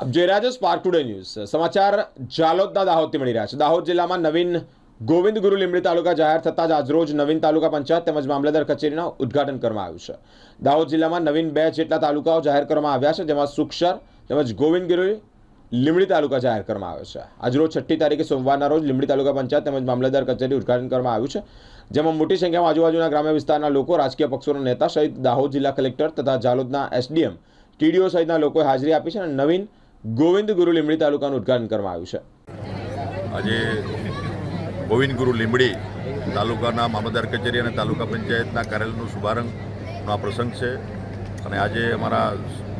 આપ જોઈ રહ્યા છો સ્પાર્ક ટુડે ન્યૂઝ સમાચાર જાલોદના દાહોદથી મળી રહ્યા છે. દાહોદ જિલ્લામાં નવીન ગોવિંદ ગુરુ લીંબડી તાલુકા જાહેર થતાં જ આજરોજ નવીન તાલુકા પંચાયત તેમજ મામલતદાર કચેરીનું ઉદ્ઘાટન કરવામાં આવ્યું છે. દાહોદ જિલ્લામાં નવીન બે જેટલા તાલુકાઓ જાહેર કરવામાં આવ્યા છે, જેમાં સુક્ષર તેમજ ગોવિંદ ગુરુ લીંબડી તાલુકા જાહેર કરવામાં આવ્યો છે. આજરોજ છઠ્ઠી તારીખે સોમવારના રોજ લીંબડી તાલુકા પંચાયત તેમજ મામલતદાર કચેરી ઉદ્ઘાટન કરવામાં આવ્યું છે, જેમાં મોટી સંખ્યામાં આજુબાજુના ગ્રામ્ય વિસ્તારના લોકો, રાજકીય પક્ષોના નેતા સહિત દાહોદ જિલ્લા કલેક્ટર તથા જાલોદના એસડીએમ, ટીડીઓ સહિતના લોકોએ હાજરી આપી છે અને નવીન ગોવિંદ ગુરુ લીંબડી તાલુકાનું ઉદ્ઘાટન કરવામાં આવ્યું છે. આજે ગોવિંદ ગુરુ લીંબડી તાલુકાના મામલદાર કચેરી અને તાલુકા પંચાયતના કાર્યાલયનો શુભારંભનો આ પ્રસંગ છે. અને આજે અમારા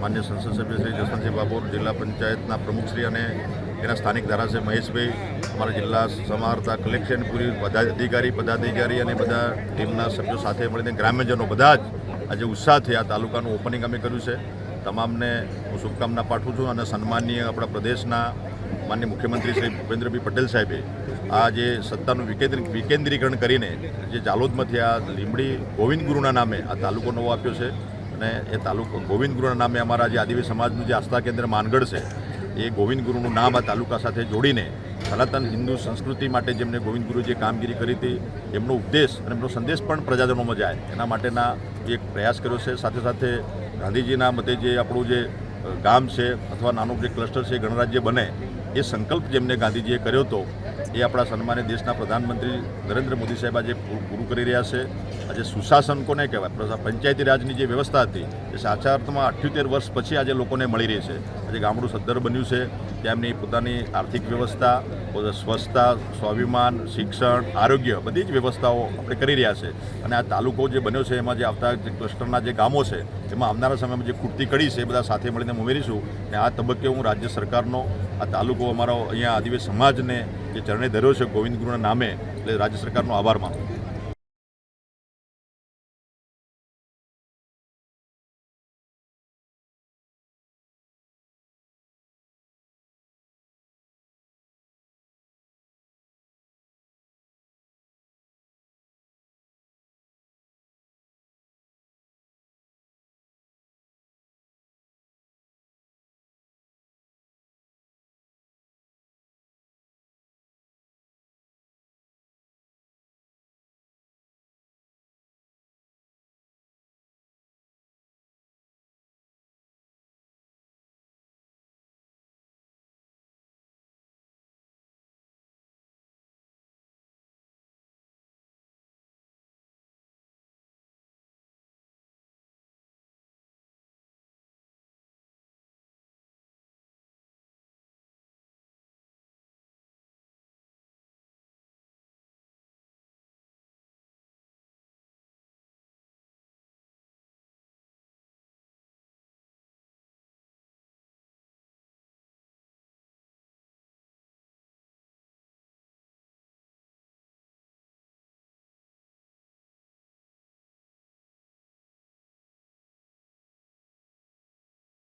માન્ય સંસદ સભ્ય શ્રી જસવંતસિંહ બાબોર જિલ્લા પંચાયતના પ્રમુખશ્રી અને એના સ્થાનિક ધારાસભ્ય મહેશભાઈ, અમારા જિલ્લા સમાહર્તા કલેક્શન પૂરી બધા અધિકારી, પદાધિકારી અને બધા ટીમના સભ્યો સાથે મળીને ગ્રામ્યજનો બધા જ આજે ઉત્સાહથી આ તાલુકાનું ઓપનિંગ અમે કર્યું છે. તમામને હું શુભકામના પાઠવું છું અને સન્માનીય આપણા પ્રદેશના માન્ય મુખ્યમંત્રી શ્રી ભૂપેન્દ્રભાઈ પટેલ સાહેબે આ જે સત્તાનું વિકેન્દ્રી, વિકેન્દ્રીકરણ કરીને જે જાલોદમાંથી આ લીમડી ગોવિંદ ગુરુના નામે આ તાલુકો નવો આપ્યો છે અને એ તાલુકો, ગોવિંદ ગુરુના નામે અમારા જે આદિવાસી સમાજનું જે આસ્થા કેન્દ્ર માનગઢ છે, એ ગોવિંદ ગુરુનું નામ આ તાલુકા સાથે જોડીને સનાતન હિન્દુ સંસ્કૃતિ માટે જેમને ગોવિંદ ગુરુ જે કામગીરી કરી હતી, એમનો ઉપદેશ અને એમનો સંદેશ પણ પ્રજાજનોમાં જાય. એના માટેના એક પ્રયાસ કર્યો છે. સાથે સાથે ગાંધીજીના મતે જે આપણું જે ગામ છે અથવા નાનું જે ક્લસ્ટર છે, ગણરાજ્ય બને, એ સંકલ્પ જેમને ગાંધીજીએ કર્યો હતો એ આપણા સન્માને દેશના પ્રધાનમંત્રી નરેન્દ્ર મોદી સાહેબ આજે પૂરું કરી રહ્યા છે. આજે સુશાસન કોને કહેવાય? પંચાયતી રાજની જે વ્યવસ્થા હતી, એ સાચા અર્થમાં અઠ્યોતેર વર્ષ પછી આજે લોકોને મળી રહી છે. આજે ગામડું સદ્ધર બન્યું છે. ત્યાં એમની પોતાની આર્થિક વ્યવસ્થા સ્વચ્છતા, સ્વાભિમાન, શિક્ષણ, આરોગ્ય બધી જ વ્યવસ્થાઓ આપણે કરી રહ્યા છે. અને આ તાલુકો જે બન્યો છે, એમાં જે આવતા જે ક્લસ્ટરના જે ગામો છે, એમાં આવનારા સમયમાં જે ખૂટતી કડી છે, એ બધા સાથે મળીને ઉમેરીશું. અને આ તબક્કે હું રાજ્ય સરકારનો, આ તાલુકો અમારો અહીંયા આદિવાસી સમાજને જે ચરણે ધર્યો છે ગોવિંદ ગુરુના નામે, એટલે રાજ્ય સરકારનો આભાર માનું